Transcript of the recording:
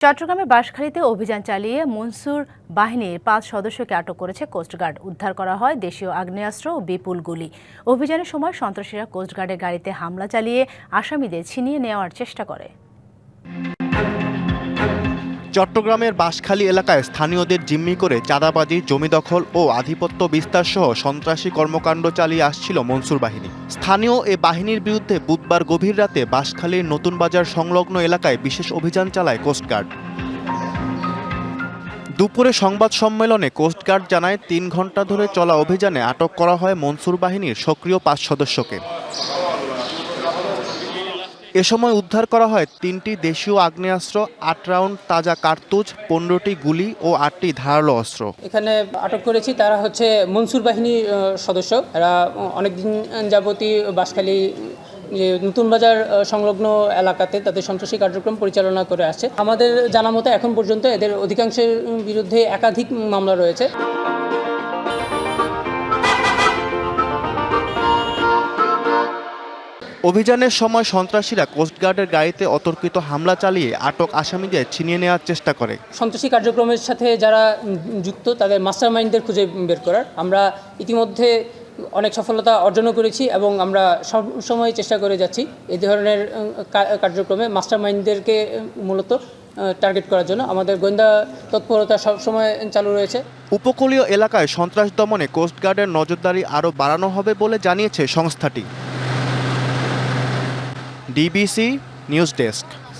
চট্টগ্রামের বাঁশখালীতে অভিযান চালিয়ে মনসুর বাহিনীর পাঁচ সদস্যকে আটক করেছে কোস্টগার্ড। উদ্ধার করা হয় দেশীয় আগ্নেয়াস্ত্র ও বিপুল গুলি। অভিযানের সময় সন্ত্রাসীরা কোস্টগার্ডের গাড়িতে হামলা চালিয়ে আসামিদের ছিনিয়ে নেওয়ার চেষ্টা করে। চট্টগ্রামের বাঁশখালী এলাকায় স্থানীয়দের জিম্মি করে চাঁদাবাজি, জমি দখল ও আধিপত্য বিস্তার সহ সন্ত্রাসী কর্মকাণ্ড চালিয়ে আসছিল মনসুর বাহিনী। স্থানীয় এ বাহিনীর বিরুদ্ধে বুধবার গভীর রাতে বাঁশখালীর নতুন বাজার সংলগ্ন এলাকায় বিশেষ অভিযান চালায় কোস্টগার্ড দুপুরে সংবাদ সম্মেলনে কোস্টগার্ড জানায়, তিন ঘণ্টা ধরে চলা অভিযানে আটক করা হয় মনসুর বাহিনীর সক্রিয় পাঁচ সদস্যকে। এ সময় উদ্ধার করা হয় তিনটি দেশীয় আগ্নেয়াস্ত্র আট রাউন্ড তাজা কার্তুজ পনেরোটি গুলি ও আটটি ধারালো অস্ত্র। এখানে আটক করেছি তারা হচ্ছে মনসুর বাহিনীর আহ, সদস্য। এরা অনেকদিন যাবতী বাঁশখালী যে নতুন বাজার সংলগ্ন এলাকাতে তাদের সন্ত্রাসী কার্যক্রম পরিচালনা করে আসছে। আমাদের জানা মতো এখন পর্যন্ত এদের অধিকাংশের বিরুদ্ধে একাধিক মামলা রয়েছে। অভিযানের সময় সন্ত্রাসীরা কোস্টগার্ডের গাড়িতে অতর্কিত হামলা চালিয়ে আটক আসামিদের ছিনিয়ে নেওয়ার চেষ্টা করে। সন্ত্রাসী কার্যক্রমের সাথে যারা যুক্ত তাদের মাস্টার মাইন্ডদের খুঁজে বের করার। আমরা ইতিমধ্যে অনেক সফলতা অর্জনও করেছি এবং আমরা সব সময় চেষ্টা করে যাচ্ছি এই ধরনের কার্যক্রমে মাস্টার মাইন্ডদেরকে মূলত টার্গেট করার জন্য। আমাদের গোয়েন্দা তৎপরতা সবসময় চালু রয়েছে। উপকূলীয় এলাকায় সন্ত্রাস দমনে কোস্টগার্ডের নজরদারি আরও বাড়ানো হবে বলে জানিয়েছে সংস্থাটি। DBC news desk